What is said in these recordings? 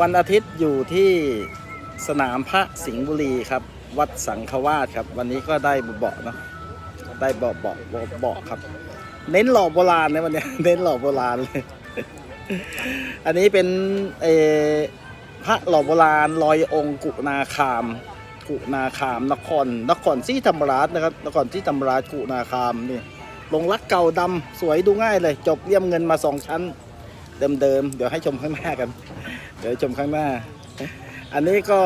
วันอาทิตย์อยู่ที่สนามพระสิงห์บุรีครับ วัดสังฆวาสครับ วันนี้ก็ได้เบาะเนาะได้เบาะเบาะเบาะครับ เน้นหล่อโบราณนะวันนี้เน้นหล่อโบราณเลย อันนี้เป็นเอพระหล่อโบราณลอยองค์กุนาคาม กุนาคาม นคร นครศรีธรรมราชนะครับ นครศรีธรรมราชกุนาคามนี่ลงรักเก่าดำสวยดูง่ายเลย จบเลี่ยมเงินมาสองชั้น เดิมๆเดี๋ยวให้ชมข้างหน้ากัน เดี๋ยวชมข้างหน้า อันนี้ก็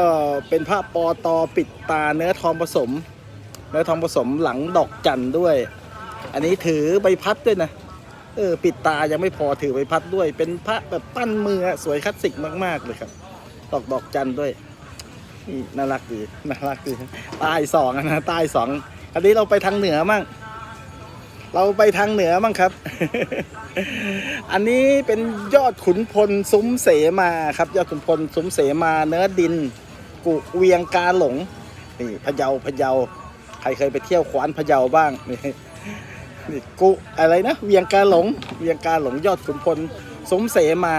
เป็นผ้าปอตอปิดตาเนื้อทองผสม เนื้อทองผสมหลังดอกจันด้วย อันนี้ถือใบพัดด้วยนะ เออปิดตายังไม่พอถือใบพัดด้วย เป็นพระแบบปั้นมือสวยคลาสสิกมาก ๆ เลยครับ ดอกดอกจันด้วยน่ารักดีน่ารักดีใต้สองนะใต้สองอันนี้เราไปทางเหนือมั่ง เราไปทางเหนือมั่งครับ อันนี้เป็นยอดขุนพลซุ้มเสมาครับ ยอดขุนพลซุ้มเสมาเนื้อดิน กุเวียงกาหลงนี่พะเยาพะเยาใครเคยไปเที่ยวขวานพะเยาบ้างนี่นี่กุอะไรนะเวียงกาหลง เวียงกาหลงยอดขุนพลซุ้มเสมา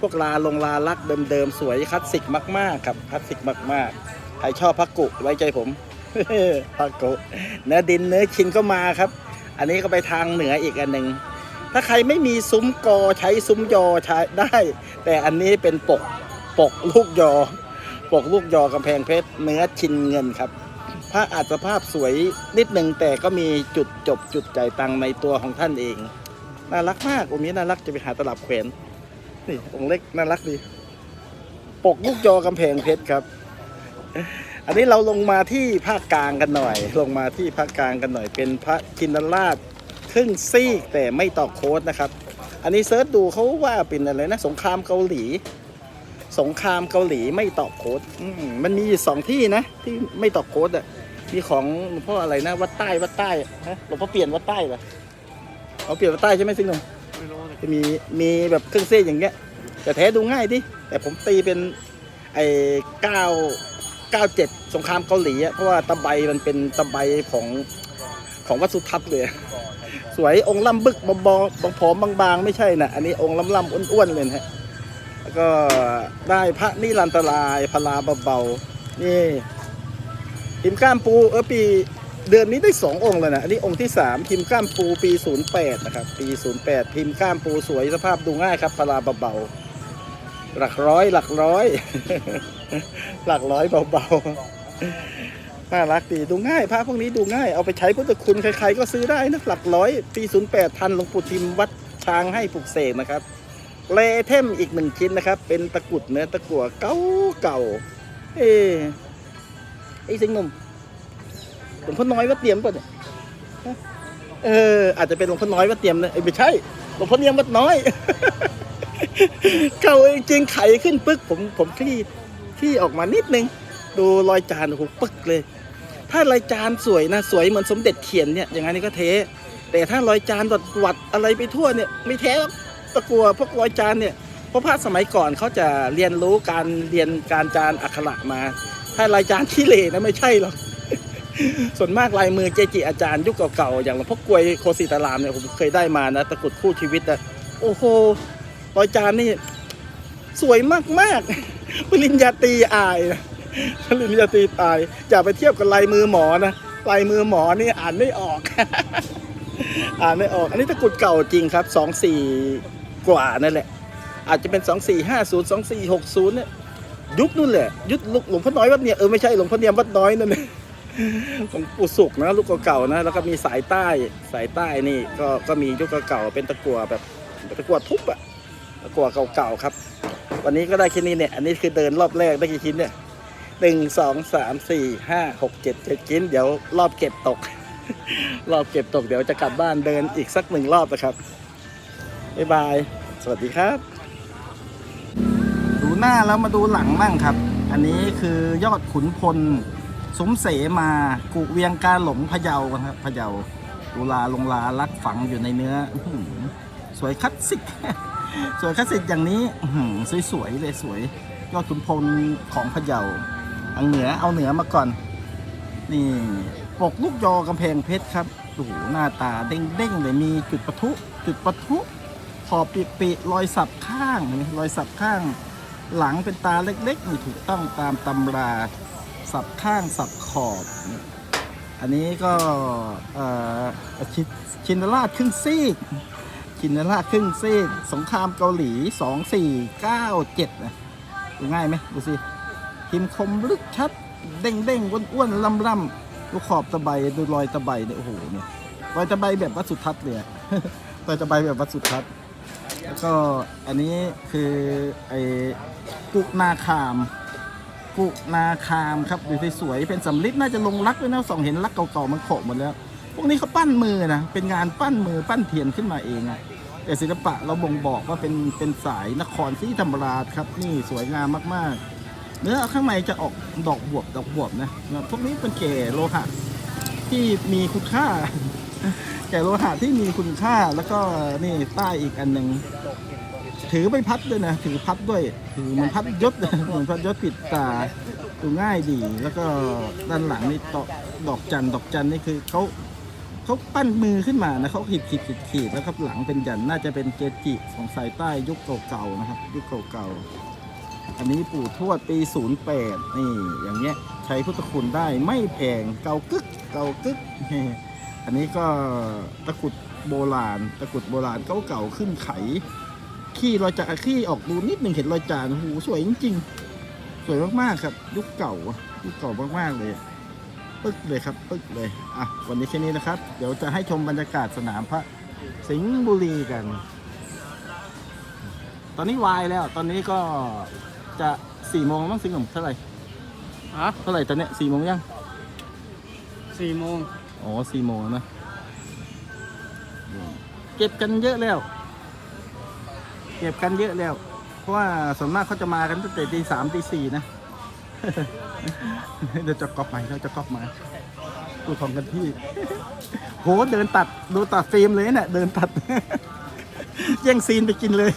พวกลาลงลาลักเดิมๆสวยคลาสสิกมากๆครับคลาสสิกมากๆใครชอบพักกุไว้ใจผมพักกุเนื้อดินเนื้อชินก็มาครับ อันนี้ก็ไปทางเหนืออีกอันหนึ่งถ้าใครไม่มีซุ้มกอใช้ซุ้มยอใช้ได้ แต่อันนี้เป็นปกปกลูกยอ ปกลูกยอกำแพงเพชรเนื้อชินเงินครับพระอาจจะภาพสวยนิดหนึ่งแต่ก็มีจุดจบจุดใจตังในตัวของท่านเอง น่ารักมากองค์นี้น่ารักจะไปหาตลับแขวนนี่องค์เล็กน่ารักดี ปกลูกยอกำแพงเพชรครับ อันนี้เราลงมาที่ภาคกลางกันหน่อย ลงมาที่ภาคกลางกันหน่อย เป็นพระจินราชครึ่งซีกแต่ไม่ต่อโค้ดนะครับ อันนี้เซิร์ชดูเขาว่าเป็นอะไรนะ สงครามเกาหลี สงครามเกาหลีไม่ต่อโค้ดมมันมีสองที่นะ ที่ไม่ต่อโค้ดอะมีของหลวงพ่ออะไรนะ วัดใต้วัดใต้ฮะหลวงพ่อเปลี่ยนวัดใต้เหรอเขาเปลี่ยนวัดใต้ใช่ไหมสิงห์นุ่มจะมีมีแบบเครื่องเส้นอย่างเงี้ย แต่แท้ดูง่ายดิแต่ผมตีเป็นไอ้เก้า เก้าเจ็ดสงครามเกาหลีอะเพราะว่าตะไบมันเป็นตะไบของของวัดสุทัศน์เลย สวยองค์ล่ำบึกบอบบางผอมบางๆ ไม่ใช่นะอันนี้องค์ล่ำล่ำอ้วนๆเลยนะฮะแล้วก็ได้พระนิรันตรายพลาเบาๆนี่พิมพ์ก้ามปูเออปีเดือนนี้ได้สององค์แล้วนะอันนี้องค์ที่สามพิมพ์ก้ามปูปี 08 นะครับ ปี 08 พิมพ์ก้ามปูสวยสภาพดูง่ายครับพลาเบาๆ หลักร้อย หลักร้อย หลักร้อยเบาๆน่ารักดีดูง่ายพระพวกนี้ดูง่ายเอาไปใช้พุทธคุณใครๆก็ซื้อได้นะหลักร้อย ปี08ทันหลวงปู่ทิมวัดช้างให้ปลุกเสกนะครับเลเทมอีกหนึ่งชิ้นนะครับ เป็นตะกุดเนื้อตะกั่วเก่าเก่าเอไอ้สิงหนุ่มหลวงพ่อน้อยวัดเตรียมป่ะเนี่ยเอออาจจะเป็นหลวงพ่อน้อยวัดเตรียมนะเอ้ยไม่ใช่หลวงพ่อเนียมวัดน้อย เก่าจริงไขขึ้นปึ๊กผมผมคลี่คลี่ออกมานิดนึง ดูรอยจานโอ้โหปึ๊กเลย ถ้ารอยจานสวยนะสวยเหมือนสมเด็จเขียนเนี่ยอย่างนั้นนี่ก็เท แต่ถ้ารอยจานวัดวัดอะไรไปทั่วเนี่ยไม่แท้หรอกตะกัวพวกรอยจานเนี่ยเพราะพระสมัยก่อนเขาจะเรียนรู้การเรียนการจานอักขระมา ถ้ารายจานขี้เหร่นะไม่ใช่หรอกส่วนมากลายมือเจจิอาจารย์ยุคเก่าๆอย่างหลวงพ่อกลวยโคสิตารามเนี่ยผมเคยได้มานะตะกุดคู่ชีวิตอะโอ้โห รอยจานนี่ สวยมากๆปริญญาตรีอายนะปริญญาตรีตายอย่าไปเทียบกับลายมือหมอนะลายมือหมอนี่อ่านไม่ออก อ่านไม่ออก อันนี้ตะกุดเก่าจริงครับสองสี่กว่านั่นแหละ อาจจะเป็นสองสี่ห้าศูนย์สองสี่หกศูนย์เนี่ยยุคนู่นแหละยุคหลวงพ่อน้อยวัดเนี่ยเออไม่ใช่หลวงพ่อเนียมวัดน้อยนั่นเองหลวงปู่สุกนะลูกเก่าๆนะแล้วก็มีสายใต้สายใต้นี่ก็ก็มียุคเก่าๆเป็นตะกั่วแบบตะกั่วทุบอะตะ กั่วเก่าๆครับ วันนี้ก็ได้แค่นี้เนี่ย อันนี้คือเดินรอบแรกได้กี่ชิ้นเนี่ยหนึ่งสองสามสี่ห้าหกเจ็ดเจ็ดชิ้น เดี๋ยวรอบเก็บตก รอบเก็บตกเดี๋ยวจะกลับบ้านเดินอีกสักหนึ่งรอบนะครับบ๊ายบาย สวัสดีครับ ดูหน้าแล้วมาดูหลังบ้างครับ อันนี้คือยอดขุนพลสมเสมากุเวียงกาหลงพะเยาครับพะเยาดูลาลงลาลักฝังอยู่ในเนื้ออื้อหือสวยคลาสสิก สวยคาสสิกอย่างนี้สวยๆเลยสวยยอดขุนพลของพะเยาเอาเหนือเอาเหนือมาก่อน นี่ปกลูกยอกำแพงเพชรครับโอ้โหหน้าตาเด้งๆเลยมีจุดประทุจุดประทุขอบปิปิรอยสับข้างนไหมรอยสับข้าง หลังเป็นตาเล็กๆนี่ถูกต้องตามตำราสับข้างสับขอบอันนี้ก็เออชิชินราชครึ่งซีก ชินราชครึ่งซีกสงครามเกาหลี 2497นะดูง่ายไหมดูสิพิมพ์คมลึกชัด เด้งเด้งอ้วนๆล่ำล่ำดูขอบตะไบดูรอยตะไบเนี่ยโอ้โหเนี่ยรอยตะไบแบบวัดสุทัศน์เลยรอยตะไบแบบวัดสุทัศน์แล้วก็อันนี้คือไอ้กุนาคาม กุนาคามครับดูสวยเป็นสำลิดน่าจะลงรักด้วยนะสองเห็นรักเก่าๆมันโขกหมดแล้ว พวกนี้เขาปั้นมือนะเป็นงานปั้นมือปั้นเทียนขึ้นมาเองอะแต่ศิลปะเราบ่งบอกว่าเป็นเป็นสายนครศรีธรรมราชครับ นี่สวยงามมากๆ เนื้อข้างในจะออกดอกบวบดอกบวบนะพวกนี้เป็นแก่โลหะที่มีคุณค่า แก่โลหะที่มีคุณค่าแล้วก็นี่ป้ายอีกอันหนึ่งถือใบพัดด้วยนะถือพัดด้วยถือเหมือนพัดยศเหมือนพัดยศปิดตาดูง่ายดี แล้วก็ด้านหลังนี่ดอกจันดอกจันนี่คือเขา เขาปั้นมือขึ้นมานะเขาขีดขีดขีดขีดแล้วครับหลังเป็นยันน่าจะเป็นเกจิของสายใต้ยุคเก่าๆนะครับ ยุคเก่าๆอันนี้ปู่ทวดปี 08 นี่ อย่างเงี้ยใช้พุทธคุณได้ไม่แพงเก่ากึกเก่ากึกอันนี้ก็ตะกุดโบราณ ตะกุดโบราณเก่าๆขึ้นไข ขี้รอยจานขี้ออกดูนิดหนึ่งเห็นรอยจานโอ้โหสวยจริงๆสวยมากๆครับ ยุคเก่าอะยุคเก่ามากๆเลย ปึ๊กเลยครับปึ๊กเลยอะวันนี้แค่นี้นะครับ เดี๋ยวจะให้ชมบรรยากาศสนามพระสิงห์บุรีกัน ตอนนี้วายแล้ว ตอนนี้ก็จะสี่โมงมั้งสิงห์หนุ่มเท่าไหร่ฮะเท่าไหร่ตอนเนี้ยสี่โมงยังสี่โมงอ๋อสี่โมงแล้วนะเก็บกันเยอะแล้ว เก็บกันเยอะแล้ว เพราะว่าส่วนมากเขาจะมากันตั้งแต่ตีสามตีสี่นะ เดี๋ยวจะก๊อปใหม่เราจะก๊อปมาดูทองกันที่ โหเดินตัดดูตัดฟิล์มเลยเนี่ยเดินตัด แย่งซีนไปกินเลย